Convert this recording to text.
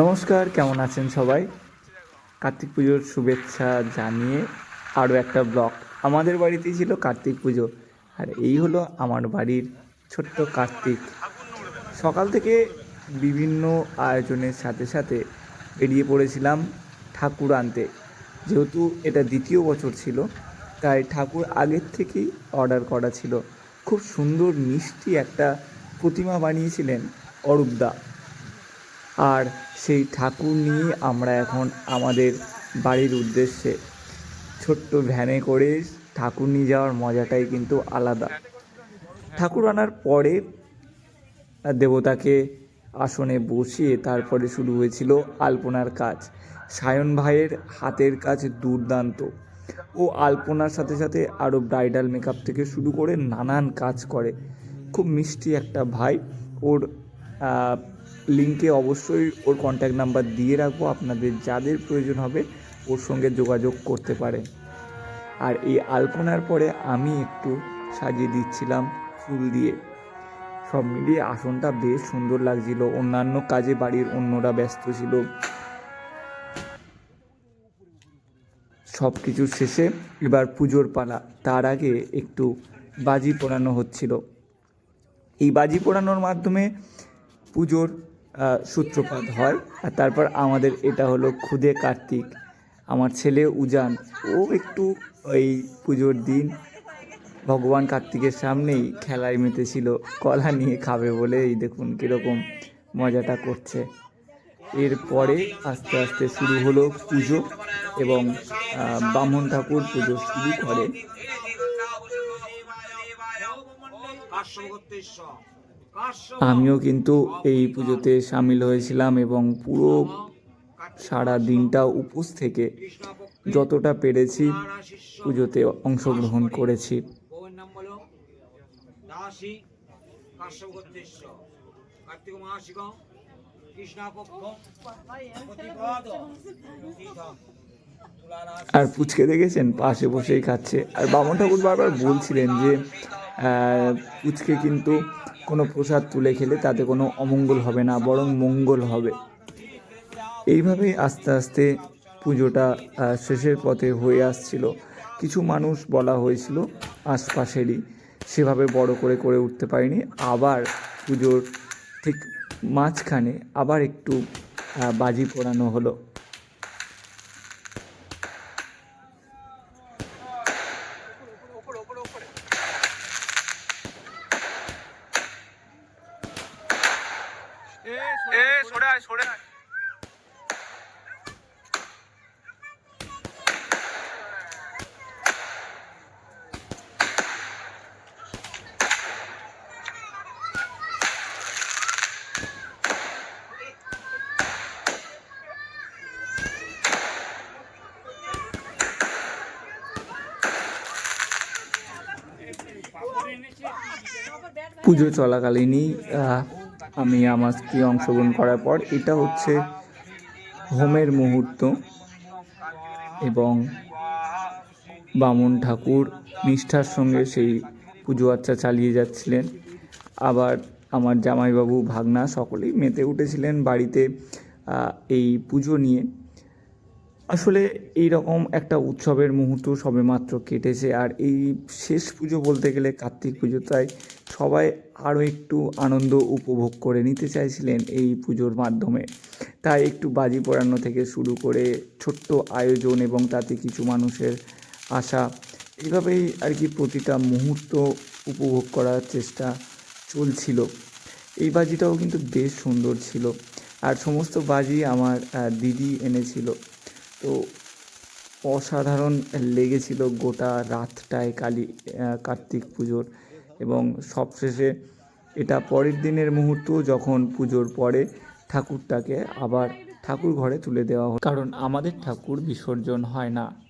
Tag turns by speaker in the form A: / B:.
A: নমস্কার, কেমন আছেন সবাই? কার্তিক পুজোর শুভেচ্ছা জানিয়ে আরও একটা ব্লগ। আমাদের বাড়িতেই ছিল কার্তিক পুজো, আর এই হলো আমার বাড়ির ছোট্ট কার্তিক। সকাল থেকে বিভিন্ন আয়োজনের সাথে সাথে বেরিয়ে পড়েছিলাম ঠাকুর আনতে। যেহেতু এটা দ্বিতীয় বছর ছিল, তাই ঠাকুর আগের থেকেই অর্ডার করা ছিল। খুব সুন্দর, মিষ্টি একটা প্রতিমা বানিয়েছিলেন অরূপদা। আর সেই ঠাকুর নিয়ে আমরা এখন আমাদের বাড়ির উদ্দেশ্যে ছোট্ট ভ্যানে করে ঠাকুর নিয়ে যাওয়ার মজাটাই কিন্তু আলাদা। ঠাকুর আনার পরে দেবতাকে আসনে বসিয়ে তারপরে শুরু হয়েছিল আলপনার কাজ। সায়ন ভাইয়ের হাতের কাজ দুর্দান্ত। ও আলপনার সাথে সাথে আরও ব্রাইডাল মেকআপ থেকে শুরু করে নানান কাজ করে। খুব মিষ্টি একটা ভাই। ওর লিঙ্কে অবশ্যই ওর কন্ট্যাক্ট নাম্বার দিয়ে রাখব। আপনাদের যাদের প্রয়োজন হবে ওর সঙ্গে যোগাযোগ করতে পারে আর এই আলপনার পরে আমি একটু সাজিয়ে দিচ্ছিলাম ফুল দিয়ে। সব মিলিয়ে আসনটা বেশ সুন্দর লাগছিল। অন্যান্য কাজে বাড়ির অন্যরা ব্যস্ত ছিল। সব কিছু শেষে এবার পুজোর পালা। তার আগে একটু বাজি পোড়ানো হচ্ছিল। এই বাজি পোড়ানোর মাধ্যমে পুজোর সূত্রপাত হয়। আর তারপর আমাদের এটা হলো খুদে কার্তিক, আমার ছেলে উজান। ও একটু ওই পুজোর দিন ভগবান কার্তিকের সামনেই খেলায় মেতেছিল, কলা নিয়ে খাবে বলে। এই দেখুন কীরকম মজাটা করছে। এরপরে আস্তে আস্তে শুরু হলো পুজো এবং ব্রাহ্মণ ঠাকুর পুজো শুরু করে। আমিও কিন্তু এই পুজোতে সামিল হয়েছিলাম এবং পুরো সারা দিনটা উপোস থেকে যতটা পেরেছি পুজোতে অংশগ্রহণ করেছি।
B: কাশ্যপ
A: আর পুচকে দেখেছেন? পাশে বসেই খাচ্ছে। আর বামন ঠাকুর বারবার বলছিলেন যে পুচকে কিন্তু কোনো প্রসাদ তুলে খেলে তাতে কোনো অমঙ্গল হবে না, বরং মঙ্গল হবে। এইভাবেই আস্তে আস্তে পুজোটা শেষের পথে হয়ে আসছিল। কিছু মানুষ বলা হয়েছিল, আশপাশেরই। সেভাবে বড় করে করে উঠতে পারিনি। আবার পুজোর ঠিক মাঝখানে আবার একটু বাজি পোড়ানো হলো। পুজো চলাকালীনই আমি আমার স্ত্রী অংশগ্রহণ করার পর এটা হচ্ছে হোমের মুহূর্ত এবং বামন ঠাকুর নিষ্ঠার সঙ্গে সেই পুজো আর্চা চালিয়ে যাচ্ছিলেন। আবার আমার জামাইবাবু, ভাগনা সকলেই মেতে উঠেছিলেন বাড়িতে এই পুজো নিয়ে। আসলে এই রকম একটা উৎসবের মুহূর্ত সবেমাত্র কেটেছে। আর এই শেষ পুজো বলতে গেলে কার্তিক পুজো, তাই সবাই আরও একটু আনন্দ উপভোগ করে নিতে চাইছিলেন এই পুজোর মাধ্যমে। তাই একটু বাজি পোড়ানো থেকে শুরু করে ছোট্ট আয়োজন এবং তাতে কিছু মানুষের আশা এভাবেই আর কি প্রতিটা মুহূর্ত উপভোগ করার চেষ্টা চলছিল। এই বাজিটাও কিন্তু বেশ সুন্দর ছিল। আর সমস্ত বাজি আমার দিদি এনেছিল। তো অসাধারণ লেগেছিল গোটা রাতটায় কালী কার্তিক পুজোর। এবং সবশেষে এটা পরের দিনের মুহূর্ত যখন পুজোর পরে ঠাকুরটাকে আবার ঠাকুর ঘরে তুলে দেওয়া হয়। কারণ আমাদের ঠাকুর বিসর্জন হয় না।